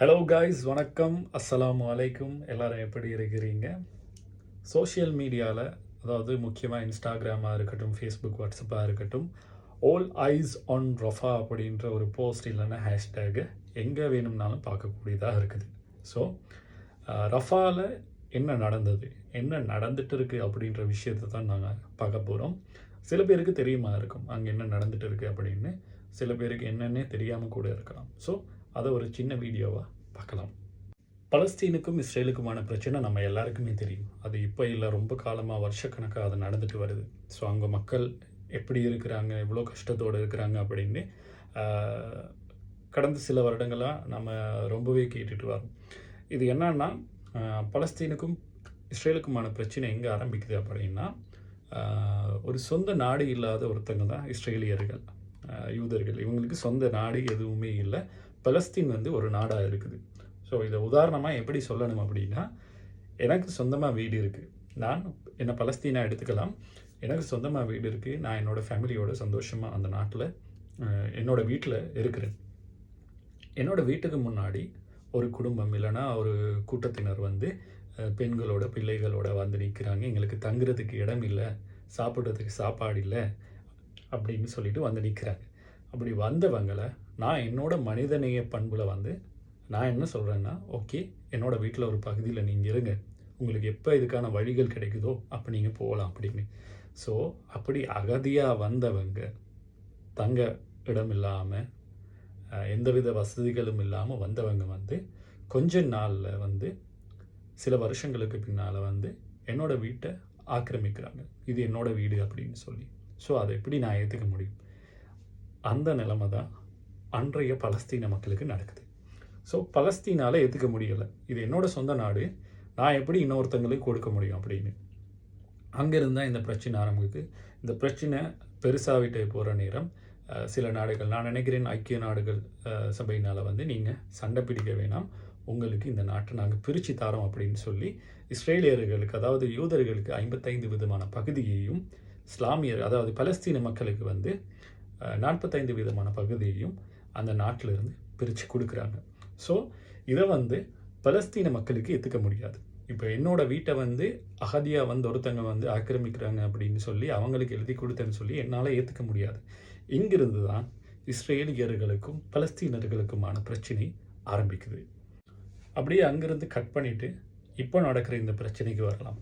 Hello guys வணக்கம். அஸ்ஸலாமு அலைக்கும். எல்லோரும் எப்படி இருக்கிறீங்க? சோஷியல் மீடியாவில் அதாவது முக்கியமாக இன்ஸ்டாகிராமாக இருக்கட்டும் ஃபேஸ்புக் வாட்ஸ்அப்பாக இருக்கட்டும் ஓல் ஐஸ் ஆன் ரஃபா அப்படின்ற ஒரு போஸ்ட் இல்லைன்னா ஹேஷ்டேகு எங்கே வேணும்னாலும் பார்க்கக்கூடியதாக இருக்குது. ஸோ ரஃபாவில் என்ன நடந்தது? என்ன நடந்துட்டு இருக்குது அப்படின்ற விஷயத்தை தான் நாங்கள் பார்க்க போகிறோம் சில பேருக்கு தெரியுமா இருக்கும் அங்கே என்ன நடந்துட்டு இருக்குது அப்படின்னு. சில பேருக்கு என்னன்னே தெரியாமல் கூட இருக்கலாம். ஸோ அதை ஒரு சின்ன வீடியோவாக பார்க்கலாம். பலஸ்தீனுக்கும் இஸ்ரேலுக்குமான பிரச்சனை நம்ம எல்லாருக்குமே தெரியும். அது இப்போ இல்லை ரொம்ப காலமாக வருஷக்கணக்காக அது நடந்துட்டு வருது. ஸோ அங்கே மக்கள் எப்படி இருக்கிறாங்க எவ்வளோ கஷ்டத்தோடு இருக்கிறாங்க அப்படின்னு கடந்த சில வருடங்களாக நம்ம ரொம்பவே கேட்டுட்டு வரோம். இது என்னன்னா பலஸ்தீனுக்கும் இஸ்ரேலுக்குமான பிரச்சனை எங்கே ஆரம்பிக்குது அப்படின்னா ஒரு சொந்த நாடு இல்லாத ஒருத்தங்க தான் இஸ்ரேலியர்கள் யூதர்கள். இவங்களுக்கு சொந்த நாடு எதுவுமே இல்லை. பலஸ்தீன் வந்து ஒரு நாடாக இருக்குது. ஸோ இதை உதாரணமாக எப்படி சொல்லணும் அப்படின்னா எனக்கு சொந்தமாக வீடு இருக்குது நான் என்னை பலஸ்தீனாக எடுத்துக்கலாம். எனக்கு சொந்தமாக வீடு இருக்குது நான் என்னோடய ஃபேமிலியோட சந்தோஷமாக அந்த நாட்டில் என்னோடய வீட்டில் இருக்கிறேன். என்னோடய வீட்டுக்கு முன்னாடி ஒரு குடும்பம் இல்லைன்னா ஒரு கூட்டத்தினர் வந்து பெண்களோட பிள்ளைகளோட வந்து நிற்கிறாங்க எங்களுக்கு தங்குறதுக்கு இடம் இல்லை சாப்பிட்றதுக்கு சாப்பாடு இல்லை அப்படின்னு சொல்லிட்டு வந்து நிற்கிறாங்க அப்படி வந்தவங்களை நான் என்னோடய மனிதநேய பண்புல வந்து நான் என்ன சொல்கிறேன்னா ஓகே என்னோடய வீட்டில் ஒரு பகுதியில் நீங்கள் இருங்க. உங்களுக்கு எப்போ இதுக்கான வழிகள் கிடைக்குதோ அப்போ நீங்கள் போகலாம் அப்படின்னு. ஸோ அப்படி அகதியாக வந்தவங்க தங்க இடம் இல்லாமல் எந்தவித வசதிகளும் இல்லாமல் வந்தவங்க வந்து கொஞ்ச நாளில் வந்து சில வருஷங்களுக்கு பின்னால் வந்து என்னோடய வீட்டை ஆக்கிரமிக்கிறாங்க. இது என்னோடய வீடு அப்படின்னு சொல்லி. ஸோ அதை எப்படி நான் ஏற்றுக்க முடியும்? அந்த நிலைமை தான் அன்றைய பலஸ்தீன மக்களுக்கு நடக்குது. ஸோ பலஸ்தீனால் ஏற்றுக்க முடியலை? இது என்னோடய சொந்த நாடு. நான் எப்படி இன்னொருத்தங்களுக்கு கொடுக்க முடியும் அப்படின்னு. அங்கேருந்து இந்த பிரச்சனை ஆரம்பிக்குது. இந்த பிரச்சனை பெருசாகிட்டே போகிற நேரம் சில நாடுகள் நான் நினைக்கிறேன் ஐக்கிய நாடுகள் சபையினால் வந்து நீங்கள் சண்டை பிடிக்க வேணாம். உங்களுக்கு இந்த நாட்டை நாங்கள் பிரித்து தரோம் அப்படின்னு சொல்லி இஸ்ரேலியர்களுக்கு அதாவது யூதர்களுக்கு ஐம்பத்தைந்து விதமான பகுதியையும் இஸ்லாமியர் அதாவது பலஸ்தீன மக்களுக்கு வந்து நாற்பத்தைந்து விதமான பகுதியையும் அந்த நாட்டிலிருந்து பிரித்து கொடுக்குறாங்க. ஸோ இதை வந்து பலஸ்தீன மக்களுக்கு ஏற்றுக்க முடியாது. இப்போ என்னோட வீட்டை வந்து அகதியாக வந்து ஒருத்தங்க வந்து ஆக்கிரமிக்கிறாங்க அப்படின்னு சொல்லி அவங்களுக்கு எழுதி கொடுத்தேன்னு சொல்லி என்னால் ஏற்றுக்க முடியாது. இங்கிருந்து தான் இஸ்ரேலியர்களுக்கும் பலஸ்தீனர்களுக்குமான பிரச்சனை ஆரம்பிக்குது. அப்படியே அங்கிருந்து கட் பண்ணிவிட்டு இப்போ நடக்கிற இந்த பிரச்சனைக்கு வரலாம்.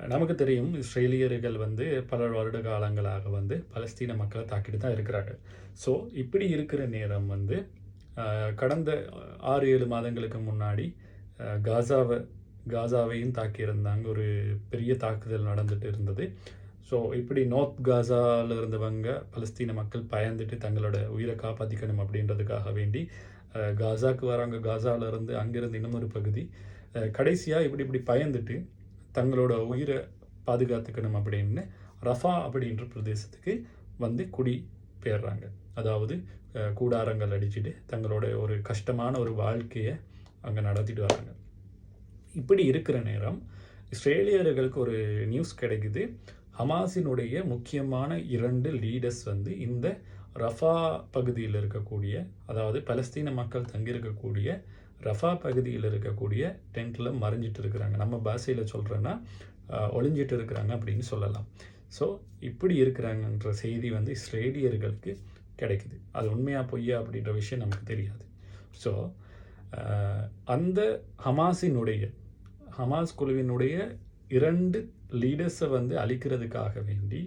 நமக்கு தெரியும் இஸ்ரேலியர்கள் வந்து பல வருட காலங்களாக வந்து பலஸ்தீன மக்களை தாக்கிட்டு தான் இருக்கிறாங்க ஸோ இப்படி இருக்கிற நேரம் வந்து கடந்த ஆறு ஏழு மாதங்களுக்கு முன்னாடி காசாவை காசாவையும் தாக்கியிருந்தாங்க ஒரு பெரிய தாக்குதல் நடந்துட்டு இருந்தது. ஸோ இப்படி நார்த் காசாவில் இருந்தவங்க பலஸ்தீன மக்கள் பயந்துட்டு தங்களோட உயிரை காப்பாற்றிக்கணும் அப்படின்றதுக்காக வேண்டி அஹ், காசாக்கு வராங்க. காசாவிலேருந்து இருந்து இன்னும் ஒரு பகுதி கடைசியாக இப்படி இப்படி பயந்துட்டு தங்களோட உயிரை பாதுகாத்துக்கணும் அப்படின்னு ரஃபா அப்படின்ற பிரதேசத்துக்கு வந்து குடி பெயர்றாங்க. அதாவது கூடாரங்கள் அடிச்சுட்டு தங்களோட ஒரு கஷ்டமான ஒரு வாழ்க்கையை அங்கே நடத்திட்டு வராங்க. இப்படி இருக்கிற நேரம் இஸ்ரேலியர்களுக்கு ஒரு நியூஸ் கிடைக்குது. ஹமாஸினுடைய முக்கியமான இரண்டு லீடர்ஸ் வந்து இந்த ரஃபா பகுதியில் இருக்கக்கூடிய அதாவது பலஸ்தீன மக்கள் தங்கியிருக்கக்கூடிய ரஃபா பகுதியில் இருக்கக்கூடிய டென்ட்டில் மறைஞ்சிட்டு இருக்கிறாங்க. நம்ம பாஷையில் சொல்கிறேன்னா ஒளிஞ்சிட்டு இருக்கிறாங்க அப்படின்னு சொல்லலாம். ஸோ இப்படி இருக்கிறாங்கன்ற செய்தி வந்து இஸ்ரேலியர்களுக்கு கிடைக்குது. அது உண்மையாக பொய்யா அப்படின்ற விஷயம் நமக்கு தெரியாது. ஸோ அந்த ஹமாஸினுடைய ஹமாஸ் குழுவினுடைய இரண்டு லீடர்ஸை வந்து அழிக்கிறதுக்காக வேண்டி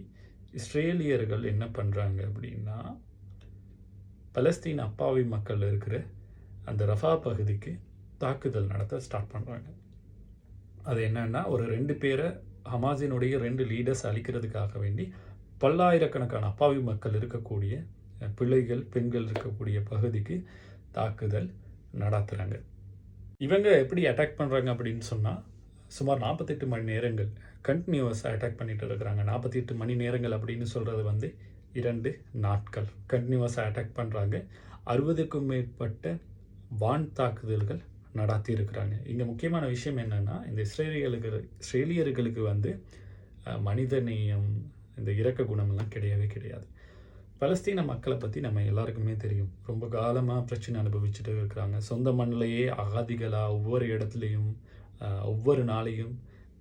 இஸ்ரேலியர்கள் என்ன பண்ணுறாங்க அப்படின்னா பலஸ்தீன் அப்பாவி மக்கள் இருக்கிற அந்த ரஃபா பகுதிக்கு தாக்குதல் நடத்த ஸ்டார்ட் பண்ணுறாங்க அது என்னன்னா ஒரு ரெண்டு பேரை ஹமாஸினுடைய ரெண்டு லீடர்ஸ் அழிக்கிறதுக்காக வேண்டி பல்லாயிரக்கணக்கான அப்பாவி மக்கள் இருக்கக்கூடிய பிள்ளைகள் பெண்கள் இருக்கக்கூடிய பகுதிக்கு தாக்குதல் நடத்துகிறாங்க இவங்க எப்படி அட்டாக் பண்ணுறாங்க அப்படின்னு சொன்னால் சுமார் நாற்பத்தெட்டு மணி நேரங்கள் கண்டினியூவஸாக அட்டாக் பண்ணிகிட்டு இருக்கிறாங்க. நாற்பத்தி எட்டு மணி நேரங்கள் அப்படின்னு சொல்கிறது வந்து இரண்டு நாட்கள். கண்டினியூவஸாக அட்டாக் பண்ணுறாங்க அறுபதுக்கும் மேற்பட்ட வான் தாக்குதல்கள் நடத்தி இருக்கிறாங்க இங்கே முக்கியமான விஷயம் என்னென்னா இந்த இஸ்ரேலியர்களுக்கு இஸ்ரேலியர்களுக்கு வந்து மனிதநேயம் இந்த இரக்க குணமெல்லாம் கிடையவே கிடையாது. பலஸ்தீன மக்களை பற்றி நம்ம எல்லாருக்குமே தெரியும். ரொம்ப காலமாக பிரச்சனை அனுபவிச்சுட்டு இருக்கிறாங்க. சொந்த மண்ணிலேயே அகாதிகளாக ஒவ்வொரு இடத்துலையும் ஒவ்வொரு நாளையும்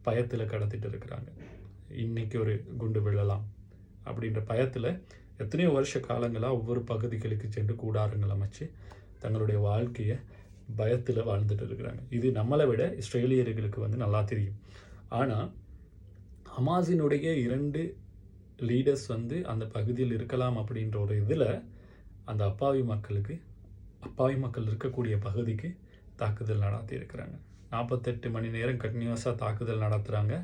பயத்தில் கடத்திட்டு இருக்கிறாங்க. இன்னைக்கு ஒரு குண்டு விழலாம் அப்படின்ற பயத்தில் எத்தனையோ வருஷ காலங்களாக ஒவ்வொரு பகுதிகளுக்கு சென்று கூடாரங்கள் அமைச்சு தங்களுடைய வாழ்க்கையை பயத்தில் வாழ்ந்துட்டு இருக்கிறாங்க. இது நம்மளை விட இஸ்ரேலியர்களுக்கு வந்து நல்லா தெரியும். ஆனால் ஹமாஸினுடைய இரண்டு லீடர்ஸ் வந்து அந்த பகுதியில் இருக்கலாம் அப்படின்ற ஒரு இதில் அந்த அப்பாவி மக்களுக்கு அப்பாவி மக்கள் இருக்கக்கூடிய பகுதிக்கு தாக்குதல் நடத்தி இருக்கிறாங்க. நாற்பத்தெட்டு மணி நேரம் கண்டினியூஸாக தாக்குதல் நடத்துகிறாங்க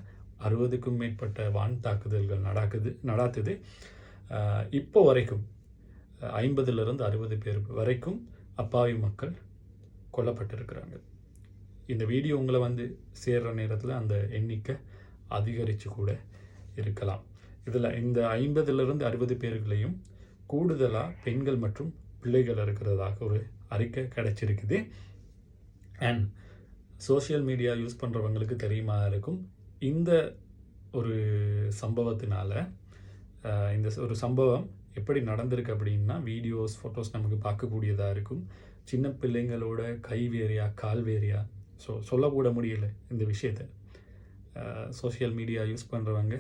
அறுபதுக்கும் மேற்பட்ட வான் தாக்குதல்கள் நடக்குது நடாத்துது. இப்போ வரைக்கும் ஐம்பதுலேருந்து அறுபது பேர் வரைக்கும் அப்பாவி மக்கள் கொல்லப்பட்டிருக்கிறாங்க. இந்த வீடியோ உங்களை வந்து சேர்கிற நேரத்தில் அந்த எண்ணிக்கை அதிகரித்து கூட இருக்கலாம். இதில் இந்த ஐம்பதுலேருந்து அறுபது பேர்களையும் கூடுதலாக பெண்கள் மற்றும் பிள்ளைகள் இருக்கிறதாக ஒரு அறிக்கை கிடைச்சிருக்குது. அண்ட் சோஷியல் மீடியா யூஸ் பண்ணுறவங்களுக்கு தெரியுமா இருக்கும். இந்த ஒரு சம்பவத்தினால இந்த ஒரு சம்பவம் எப்படி நடந்திருக்கு அப்படின்னா வீடியோஸ் ஃபோட்டோஸ் நமக்கு பார்க்கக்கூடியதாக இருக்கும். சின்ன பிள்ளைங்களோட கை வேறியா கால் வேறியா ஸோ சொல்லக்கூட முடியலை இந்த விஷயத்தை. சோஷியல் மீடியா யூஸ் பண்ணுறவங்க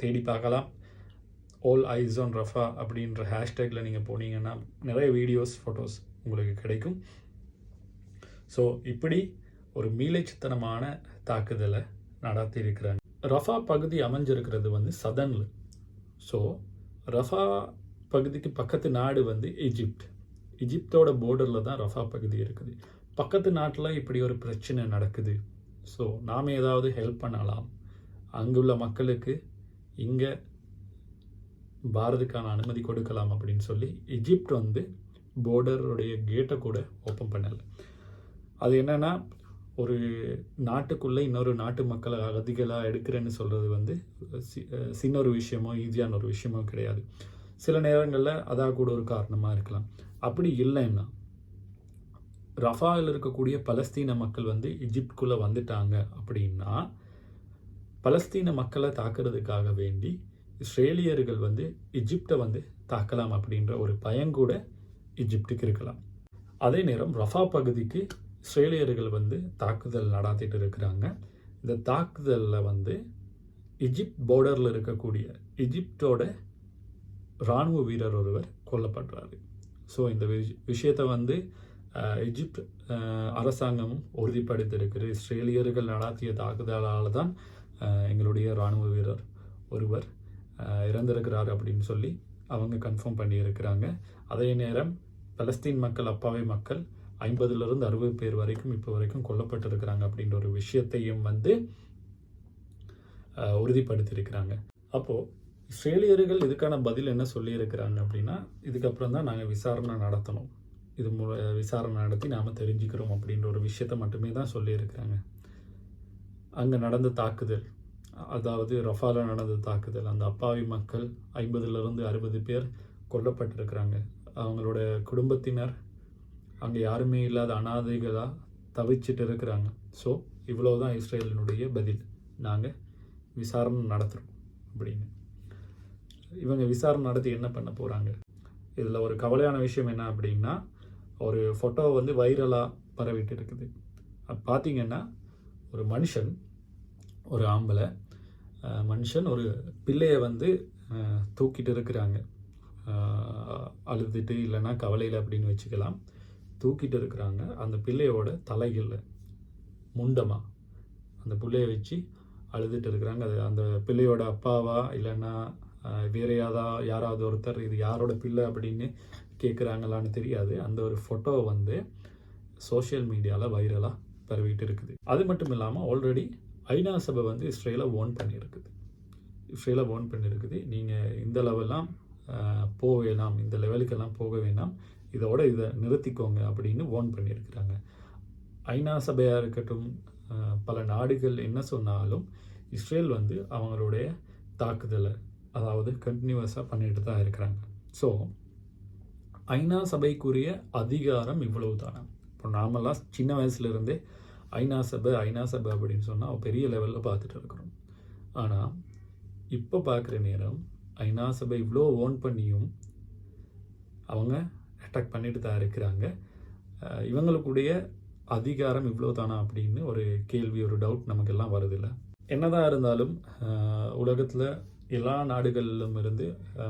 தேடி பார்க்கலாம். ஆல் ஐஸ் ஆன் ரஃபா அப்படின்ற ஹேஷ்டேக்கில் நீங்கள் போனீங்கன்னா நிறைய வீடியோஸ் ஃபோட்டோஸ் உங்களுக்கு கிடைக்கும். ஸோ இப்படி ஒரு மீளைச்சித்தனமான தாக்குதலை நடத்தியிருக்கிறாங்க. ரஃபா பகுதி அமைஞ்சிருக்கிறது வந்து சதனில் ஸோ ரஃபா பகுதிக்கு பக்கத்து நாடு வந்து எஜிப்ட் எஜிப்தோட போர்டரில் தான் ரஃபா பகுதி இருக்குது. பக்கத்து நாட்டில் இப்படி ஒரு பிரச்சனை நடக்குது. ஸோ நாம் ஏதாவது ஹெல்ப் பண்ணலாம். அங்குள்ள மக்களுக்கு இங்கே பாரதுக்கான அனுமதி கொடுக்கலாம் அப்படின்னு சொல்லி எஜிப்ட் வந்து போர்டருடைய கேட்டை கூட ஓப்பன் பண்ணலை. அது என்னென்னா ஒரு நாட்டுக்குள்ளே இன்னொரு நாட்டு மக்களை அகதிகளாக எடுக்கிறேன்னு சொல்கிறது வந்து சி- சின்ன ஒரு விஷயமோ ஈஸியான ஒரு விஷயமோ கிடையாது. சில நேரங்களில் அதாக கூட ஒரு காரணமாக இருக்கலாம். அப்படி இல்லைன்னா ரஃபாவில் இருக்கக்கூடிய பலஸ்தீன மக்கள் வந்து எஜிப்ட்குள்ளே வந்துட்டாங்க அப்படின்னா பலஸ்தீன மக்களை தாக்குறதுக்காக வேண்டி இஸ்ரேலியர்கள் வந்து இஜிப்டை வந்து தாக்கலாம் அப்படின்ற ஒரு பயங்கூட இஜிப்டுக்கு இருக்கலாம். அதே நேரம் ரஃபா பகுதிக்கு இஸ்ரேலியர்கள் வந்து தாக்குதல் நடாத்திட்டு இருக்கிறாங்க. இந்த தாக்குதலில் வந்து எஜிப்ட் பார்டரில் இருக்கக்கூடிய எஜிப்டோட இராணுவ வீரர் ஒருவர் கொல்லப்படுறாரு. ஸோ இந்த விஷ- விஷயத்தை வந்து அஹ், எஜிப்ட் அரசாங்கமும் உறுதிப்படுத்தியிருக்கிறது இஸ்ரேலியர்கள் நடாத்திய தாக்குதலால் தான் எங்களுடைய இராணுவ வீரர் ஒருவர் இறந்திருக்கிறார் அப்படின்னு சொல்லி அவங்க கன்ஃபார்ம் பண்ணியிருக்கிறாங்க. அதே நேரம் பலஸ்தீன் மக்கள் அப்பாவி மக்கள் ஐம்பதுலேருந்து அறுபது பேர் வரைக்கும் இப்போ வரைக்கும் கொல்லப்பட்டிருக்கிறாங்க அப்படின்ற ஒரு விஷயத்தையும் வந்து உறுதிப்படுத்தியிருக்கிறாங்க. அப்போது இஸ்ரேலியர்கள் இதுக்கான பதில் என்ன சொல்லியிருக்கிறாங்க அப்படின்னா இதுக்கப்புறம் தான் நாங்கள் விசாரணை நடத்தணும். இது மூல விசாரணை நடத்தி நாம் தெரிஞ்சுக்கிறோம் அப்படின்ற ஒரு விஷயத்தை மட்டுமே தான் சொல்லியிருக்கிறாங்க. அங்கே நடந்த தாக்குதல் அதாவது ரஃபால நடந்த தாக்குதல் அந்த அப்பாவி மக்கள் ஐம்பதுலேருந்து அறுபது பேர் கொல்லப்பட்டிருக்கிறாங்க. அவங்களோட குடும்பத்தினர் அங்கே யாருமே இல்லாத அனாதைகளாக தவிச்சிட்டு இருக்கிறாங்க. ஸோ இவ்வளோ தான் இஸ்ரேலினுடைய பதில். நாங்கள் விசாரணை நடத்துகிறோம் அப்படின்னு. இவங்க விசாரணை நடத்தி என்ன பண்ண போகிறாங்க இதில் ஒரு கவலையான விஷயம் என்ன அப்படின்னா ஒரு ஃபோட்டோ வந்து வைரலாக பரவிட்டு இருக்குது. அது பார்த்தீங்கன்னா ஒரு மனுஷன் ஒரு ஆம்பளை மனுஷன் ஒரு பிள்ளையை வந்து தூக்கிட்டு இருக்கிறாங்க. அழுதுட்டு இல்லைன்னா கவலையில் அப்படின்னு வச்சுக்கலாம். தூக்கிட்டு இருக்கிறாங்க. அந்த பிள்ளையோட தலைகளில் முண்டமாக அந்த பிள்ளைய வச்சு அழுதுட்டு இருக்கிறாங்க. அது அந்த பிள்ளையோட அப்பாவா இல்லைன்னா அஹ், வேற யாரா யாராவது ஒருத்தர் இது யாரோட பிள்ளை அப்படின்னு கேட்குறாங்களான்னு தெரியாது. அந்த ஒரு ஃபோட்டோ வந்து சோஷியல் மீடியாவில் வைரலாக பரவிட்டு இருக்குது. அது மட்டும் இல்லாமல் ஆல்ரெடி ஐநா சபை வந்து இஸ்ரேலை ஓன் பண்ணியிருக்குது இஸ்ரேலை ஓன் பண்ணியிருக்குது நீங்கள் இந்த லெவலாம் போக வேணாம் இந்த லெவலுக்கெல்லாம் போக வேணாம். இதோட இதை நிறுத்திக்கோங்க அப்படின்னு ஓன் பண்ணியிருக்கிறாங்க. ஐநா சபையாக இருக்கட்டும் பல நாடுகள் என்ன சொன்னாலும் இஸ்ரேல் வந்து அவங்களுடைய தாக்குதலை அதாவது கண்டினியூவஸாக பண்ணிட்டு தான் இருக்கிறாங்க. ஸோ ஐநா சபைக்குரிய அதிகாரம் இவ்வளவு தானே இப்போ நாமெல்லாம் சின்ன வயசுலேருந்தே ஐநா சபை ஐநா சபை அப்படின்னு சொன்னால் பெரிய லெவலில் பார்த்துட்டு இருக்கிறோம். ஆனால் இப்போ பார்க்குற நேரம் ஐநா சபை இவ்வளோ ஓன் பண்ணியும் அவங்க அட்டாக் பண்ணிட்டு தான் இருக்கிறாங்க. இவங்களுக்குடைய அதிகாரம் இவ்வளோ தானா அப்படின்னு ஒரு கேள்வி ஒரு டவுட் நமக்கெல்லாம் வருதில்ல என்னதான் இருந்தாலும் உலகத்தில் எல்லா நாடுகளிலும் இருந்து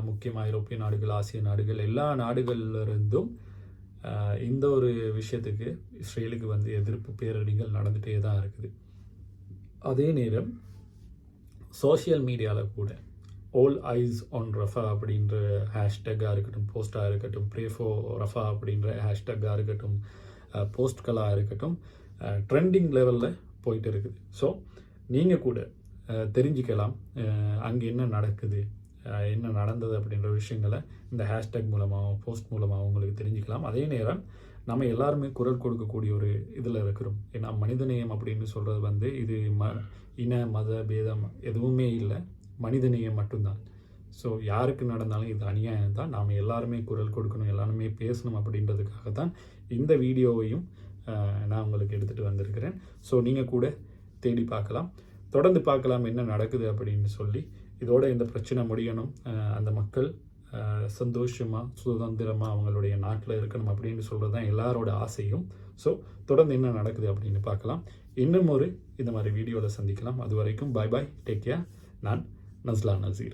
முக்கியமாக ஐரோப்பிய நாடுகள் ஆசிய நாடுகள் எல்லா நாடுகளிலிருந்தும் இந்த ஒரு விஷயத்துக்கு இஸ்ரேலுக்கு வந்து எதிர்ப்பு பேரணிகள் நடந்துகிட்டே தான் இருக்குது. அதே நேரம் சோஷியல் மீடியாவில் கூட ஆல் ஐஸ் ஆன் ரஃபா அப்படின்ற ஹேஷ்டேக்காக இருக்கட்டும் போஸ்டாக இருக்கட்டும் ப்ரேஃபோ ரஃபா அப்படின்ற ஹேஷ்டேக்காக இருக்கட்டும் போஸ்ட்களாக இருக்கட்டும் ட்ரெண்டிங் லெவலில் போயிட்டு இருக்குது. ஸோ நீங்கள் கூட தெரிஞ்சுக்கலாம் அங்கே என்ன நடக்குது என்ன நடந்தது அப்படின்ற விஷயங்களை இந்த ஹேஷ்டேக் மூலமாக போஸ்ட் மூலமாக உங்களுக்கு தெரிஞ்சுக்கலாம். அதே நேரம் நம்ம எல்லாருமே குரல் கொடுக்கக்கூடிய ஒரு இதில் இருக்கிறோம். ஏன்னா மனிதநேயம் அப்படின்னு சொல்கிறது வந்து இது ம இன மத பேதம் எதுவுமே இல்லை. மனிதநேயம் மட்டும்தான். ஸோ யாருக்கு நடந்தாலும் இது அநியாயம் தான். நாம் எல்லாருமே குரல் கொடுக்கணும் எல்லாருமே பேசணும் அப்படின்றதுக்காக தான் இந்த வீடியோவையும் நான் உங்களுக்கு எடுத்துகிட்டு வந்திருக்கிறேன். ஸோ நீங்கள் கூட தேடி பார்க்கலாம். தொடர்ந்து பார்க்கலாம் என்ன நடக்குது அப்படின்னு சொல்லி. இதோட இந்த பிரச்சனை முடியணும். அந்த மக்கள் சந்தோஷமாக சுதந்திரமாக அவங்களுடைய நாட்டில் இருக்கணும் அப்படின்னு சொல்கிறது தான் எல்லாரோட ஆசையும். ஸோ தொடர்ந்து என்ன நடக்குது அப்படின்னு பார்க்கலாம். இன்னும் ஒரு இந்த மாதிரி வீடியோவில் சந்திக்கலாம். அது வரைக்கும் பாய் பாய் டேக் கேர் நான் नसला नजीर